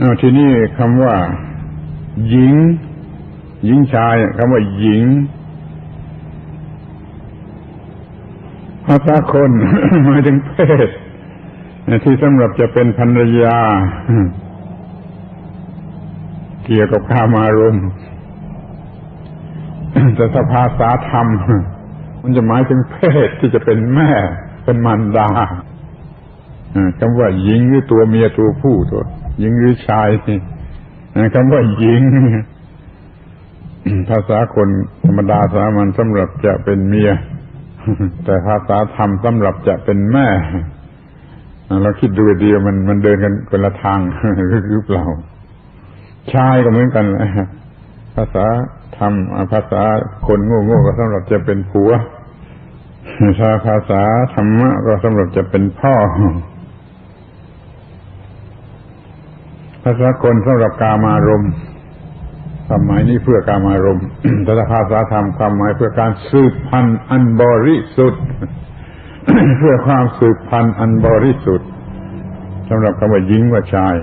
อาทีนี้คำว่า หญิง หญิงชายคำว่าหญิงภาษาคนหมายถึงเพศที่สำหรับจะเป็นภรรยา เกี่ยวกับกามารมณ์แต่ถ้าภาษาธรรม มันจะหมายถึงเพศที่จะเป็นแม่เป็นมารดา คำว่าหญิงหรือตัวเมียตัวผู้ตัวหญิงหรือชายนี่อ่าคำว่าหญิงภาษาคนธรรมดาสามัญสำหรับจะเป็นเมีย แต่ภาษาธรรมสำหรับจะเป็นแม่เราคิดดูดีว่ามันมันเดินกันคนละทางหรือเปล่าชายก็เหมือนกันแหละภาษาธรรมภาษาคนโง่ๆก็สำหรับจะเป็นผัวภาภาษาธรรมะก็สำหรับจะเป็นพ่อ ภาษาคนสำหรับกามารมณ์ความหมายนี้เพื่อกามารมณ์แต่ภาษาธรรมความหมายเพื่อการสืบพันธุ์อันบริสุทธิ์ เพื่อความสืบพันธุ์อันบริสุทธิ์สำหรับคำว่าหญิงว่าชาย